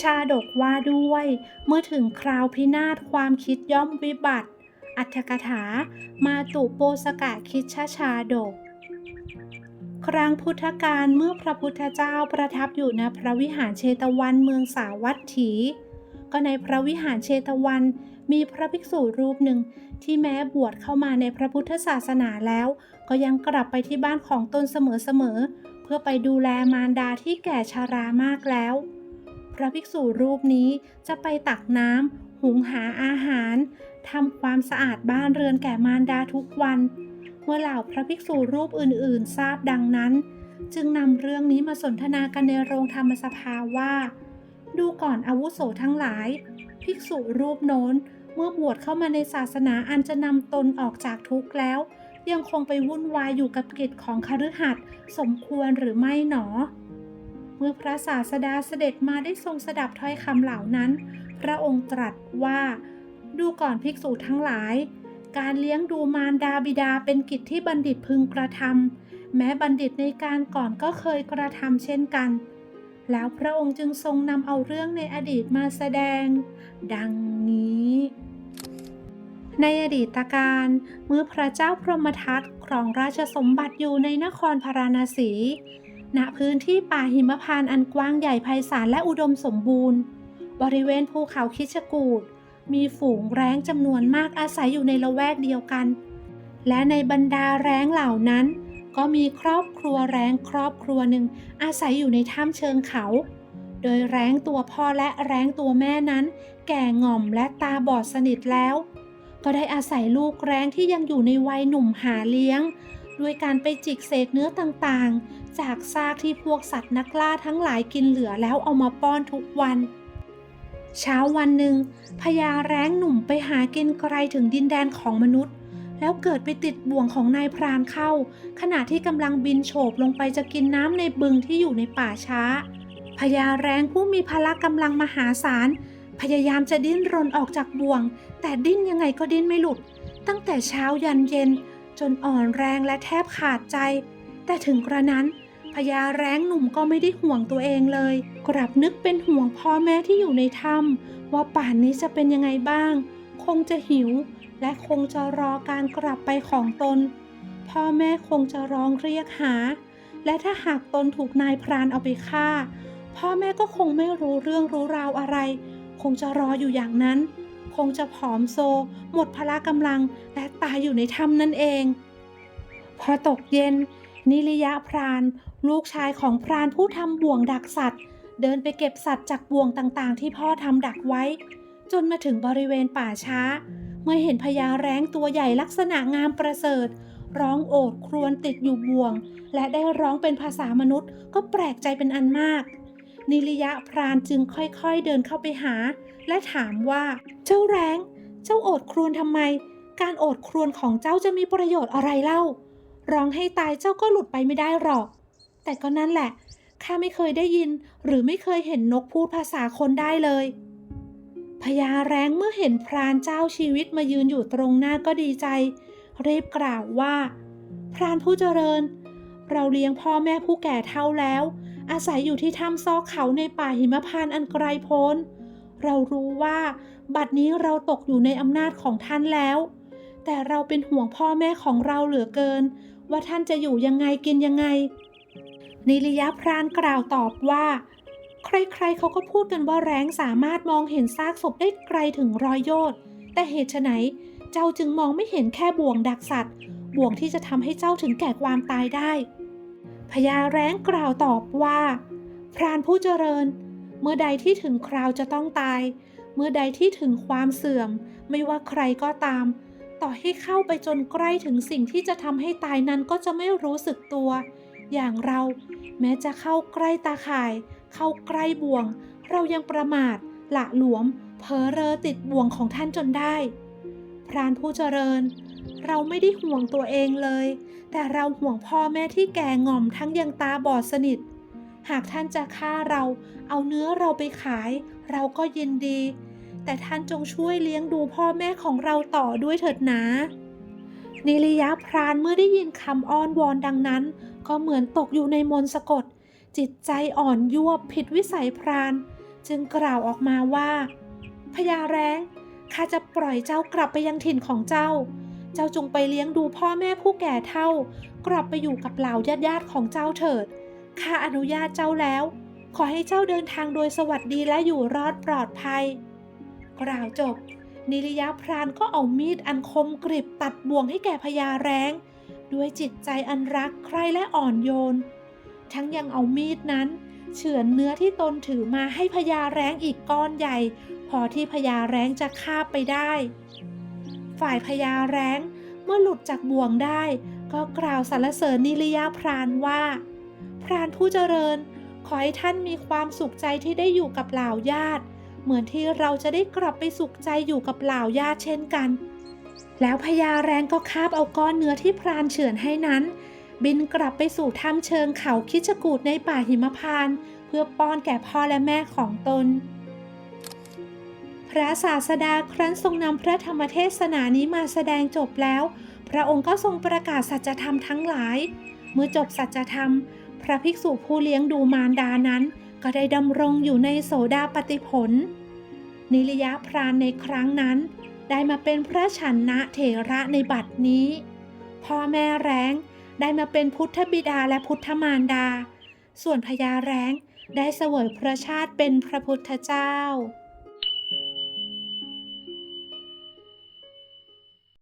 ชาดกว่าด้วย เมื่อถึงคราวพินาศความคิดย่อมวิบัติ อัตถกถามาตุโปสกะคิดชาชาดก ครั้งพุทธกาลเมื่อพระพุทธเจ้าประทับอยู่ณพระวิหารเชตวันเมืองสาวัตถี ก็ในพระวิหารเชตวันมีพระภิกษุรูปหนึ่งที่แม้บวชเข้ามาในพระพุทธศาสนาแล้ว ก็ยังกลับไปที่บ้านของตนเสมอๆเพื่อไปดูแลมารดาที่แก่ชารามากแล้ว พระภิกษุรูปนี้จะไปตักน้ำหุงหาอาหารทำความสะอาดบ้านเรือนแก่มารดาทุกวัน เมื่อเหล่าพระภิกษุรูปอื่นๆ ทราบดังนั้น จึงนำเรื่องนี้มาสนทนากันในโรงธรรมสภาว่า ดูก่อนอาวุโสทั้งหลาย ภิกษุรูปโน้นเมื่อบวชเข้ามาในศาสนาอันจะนำตนออกจากทุกข์แล้ว ยังคงไปวุ่นวายอยู่กับกิจของคฤหัสถ์สมควรหรือไม่หนอ เมื่อพระศาสดาเสด็จมาได้ทรงสดับถ้อยคำเหล่านั้น พระองค์ตรัสว่า ดูก่อนภิกษุทั้งหลาย การเลี้ยงดูมารดาบิดาเป็นกิจที่บัณฑิตพึงกระทำแม้บัณฑิตในการก่อนก็เคยกระทำเช่นกัน แล้วพระองค์จึงทรงนำเอาเรื่องในอดีตมาแสดง ดังนี้ในอดีตการเมื่อพระเจ้าพรหมทัตครองราชสมบัติอยู่ในนครพาราณสี ณพื้นที่ป่าหิมพานต์อันกว้างใหญ่ไพศาลและอุดมสมบูรณ์ บริเวณภูเขาคิชกูดมีฝูงแร้งจำนวนมากอาศัยอยู่ในละแวกเดียวกัน และในบรรดาแร้งเหล่านั้น ก็มีครอบครัวแร้งครอบครัวหนึ่งอาศัยอยู่ในถ้ำเชิงเขา โดยแร้งตัวพ่อและแร้งตัวแม่นั้น แก่ง่อมและตาบอดสนิทแล้ว ก็ได้อาศัยลูกแร้งที่ยังอยู่ในวัยหนุ่มหาเลี้ยง ด้วยการไปจิกเศษเนื้อต่างๆ จากซากที่พวกสัตว์นักล่าทั้งหลายกินเหลือแล้วเอามาป้อนทุกวัน เช้าวันหนึ่งพญาแร้งหนุ่มไปหากินไกลถึงดินแดนของมนุษย์ แล้วเกิดไปติดบ่วงของนายพรานเข้า ขณะที่กำลังบินโฉบลงไปจะกินน้ำในบึงที่อยู่ในป่าช้าพญาแร้งผู้มีพละกำลังมหาศาล พยายามจะดิ้นรนออกจากบ่วง แต่ดิ้นยังไงก็ดิ้นไม่หลุด ตั้งแต่เช้ายันเย็น จนอ่อนแรงและแทบขาดใจ แต่ถึงกระนั้นพญาแร้งหนุ่มก็ไม่ได้ห่วงตัวเองเลย กลับนึกเป็นห่วงพ่อแม่ที่อยู่ในถ้ำว่าป่านนี้จะเป็นยังไงบ้าง คงจะหิว และคงจะรอการกลับไปของตน พ่อแม่คงจะร้องเรียกหา และถ้าหากตนถูกนายพรานเอาไปฆ่า พ่อแม่ก็คงไม่รู้เรื่องรู้ราวอะไร คงจะรออยู่อย่างนั้น คงจะผอมโซ หมดพละกำลังและตายอยู่ในถ้ำนั่นเอง พอตกเย็น นิริยะพราน ลูกชายของพรานผู้ทำบ่วงดักสัตว์ เดินไปเก็บสัตว์จากบ่วงต่างๆ ที่พ่อทำดักไว้ จนมาถึงบริเวณป่าช้า เมื่อเห็นพญาแร้งตัวใหญ่ลักษณะงามประเสริฐ ร้องโอดครวญติดอยู่บ่วง และได้ร้องเป็นภาษามนุษย์ก็แปลกใจเป็นอันมาก นิริยะพรานจึงค่อยๆเดินเข้าไปหา และถามว่า เจ้าแรง เจ้าโอดครวญทำไม การโอดครวญของเจ้าจะมีประโยชน์อะไรเล่า ร้องให้ตายเจ้าก็หลุดไปไม่ได้หรอก แต่ก็นั่นแหละ ข้าไม่เคยได้ยิน หรือไม่เคยเห็นนกพูดภาษาคนได้เลยพญาแรงเมื่อเห็นพรานเจ้าชีวิตมายืนอยู่ตรงหน้าก็ดีใจ รีบกล่าวว่า พรานผู้เจริญ เราเลี้ยงพ่อแม่ผู้แก่เท่าแล้ว อาศัยอยู่ที่ถ้ำซอกเขาในป่าหิมพานต์อันไกลโพ้น เรารู้ว่า บัดนี้เราตกอยู่ในอำนาจของท่านแล้ว แต่เราเป็นห่วงพ่อแม่ของเราเหลือเกิน ว่าท่านจะอยู่ยังไงกินยังไง นิริยพรานกล่าวตอบว่า ใครๆเขาก็พูดกันว่าแรงสามารถมองเห็นซากศพได้ไกลถึงร้อยโยชน์แต่เหตุไฉนเจ้าจึงมองไม่เห็นแค่บ่วงดักสัตว์บ่วงที่จะทำให้เจ้าถึงแก่ความตายได้ พญาแร้งกล่าวตอบว่า พรานผู้เจริญ เมื่อใดที่ถึงคราวจะต้องตาย เมื่อใดที่ถึงความเสื่อม ไม่ว่าใครก็ตาม ต่อให้เข้าไปจนใกล้ถึงสิ่งที่จะทำให้ตายนั้นก็จะไม่รู้สึกตัว อย่างเราแม้จะเข้าใกล้ตาข่าย เข้าใกล้บ่วง เรายังประมาทละหลวมเผลอเรอติดบ่วงของท่านจนได้ พรานผู้เจริญ เราไม่ได้ห่วงตัวเองเลย แต่เราห่วงพ่อแม่ที่แก่ง่อมทั้งยังตาบอดสนิท หากท่านจะฆ่าเรา เอาเนื้อเราไปขาย เราก็ยินดี แต่ท่านจงช่วยเลี้ยงดูพ่อแม่ของเราต่อด้วยเถิดนะนิริยะพรานเมื่อได้ยินคำอ้อนวอนดังนั้น ก็เหมือนตกอยู่ในมนต์สะกด จิตใจอ่อนยวบผิดวิสัยพราน จึงกล่าวออกมาว่าพญาแร้งข้าจะปล่อยเจ้ากลับไปยังถิ่นของเจ้า เจ้าจงไปเลี้ยงดูพ่อแม่ผู้แก่เท่า กลับไปอยู่กับเหล่าญาติญาติๆของเจ้าเถิด ข้าอนุญาตเจ้าแล้ว ขอให้เจ้าเดินทางโดยสวัสดีและอยู่รอดปลอดภัย กล่าวจบ นิริยพรานก็เอามีดอันคมกริบตัดบ่วงให้แก่พญาแรงด้วยจิตใจอันรักใคร่และอ่อนโยน ทั้งยังเอามีดนั้น เฉือนเนื้อที่ตนถือมาให้พญาแรงอีกก้อนใหญ่ พอที่พญาแรงจะคาบไปได้ ฝ่ายพญาแร้ง เมื่อหลุดจากบ่วงได้ ก็กล่าวสรรเสริญนิริยพรานว่า พรานผู้เจริญ ขอให้ท่านมีความสุขใจที่ได้อยู่กับเหล่าญาติ เหมือนที่เราจะได้กลับไปสุขใจอยู่กับเหล่าญาติเช่นกัน แล้วพญาแรงก็คาบเอาก้อนเนื้อที่พรานเฉือนให้นั้น บินกลับไปสู่ถ้ำเชิงเขาคิชกูดในป่าหิมพานต์เพื่อป้อนแก่พ่อและแม่ของตน ระศาสดาครั้นทรงนำพระธรรมเทศนานี้มาแสดงจบแล้ว พระองค์ก็ทรงประกาศสัจธรรมทั้งหลาย เมื่อจบสัจธรรม พระภิกษุผู้เลี้ยงดูมารดานั้น ก็ได้ดำรงอยู่ในโสดาปติผล นิรยพรานในครั้งนั้น ได้มาเป็นพระชันนะเถระในบัดนี้ พ่อแม่แรงได้มาเป็นพุทธบิดาและพุทธมารดา ส่วนพญาแรงได้เสวยพระชาติเป็นพระพุทธเจ้า